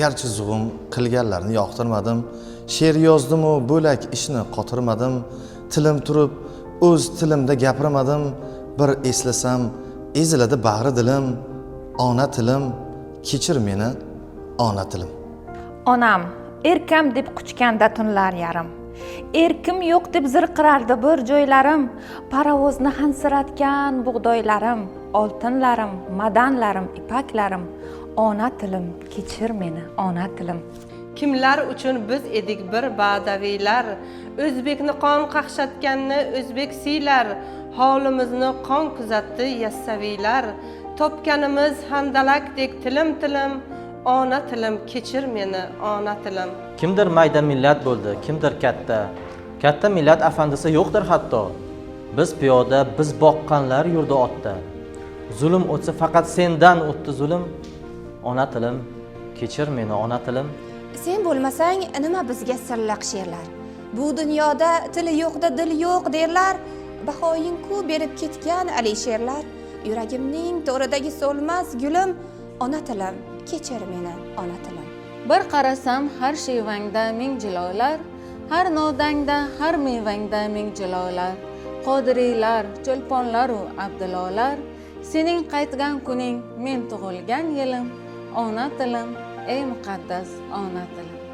garchi zug'um qilganlarni yoqtirmadim. She'r yozdimu bo'lak ishni qotirmadim. Tilim turib o'z tilimda gapirmadim. Bir eslasam eziladi bag'ri dilim ona tilim kechir meni ona tilim. Onam erkam deb quchganda tunlar yarim. Erkim yo'q deb zirqirardi bir joylarim. Parovozni hansiratgan bug'doylarim oltinlarim madanlarim ipaklarim ona tilim kechir meni ona tilim. Kimlar uchun biz edik bir badaviylar? O'zbekni qon qaqshatganni o'zbek siylar. Holimizni qon kuzatdi yassaviylar. Topganimiz handalakdek tilim tilim ona tilim kechir meni ona tilim. Kimdir mayda millat bo'ldi kimdir katta. Katta millat afandisi yo'qdir hatto. Biz piyoda biz boqqanlar yurdi otda. Zulm o'tsa faqat sendan o'tdi zulm ona tilim kechir meni ona tilim. Sen bo'lmasang nima bizga silliq she'rlar? Bu dunyoda tili yo'qda dil yo'q derlar. Bahoying-ku berib ketgan alisherlar yuragimning to'ridagi so'lmas gulim ona tilim kechir meni ona tilim. Bir qarasam har shevangda ming jilolar har nodangda har mevangda ming jilolar qodiriylar cho'lponlaru abdulolar sening qaytgan kuning men tug'ilgan yilim ona tilim ey muqaddas ona tilim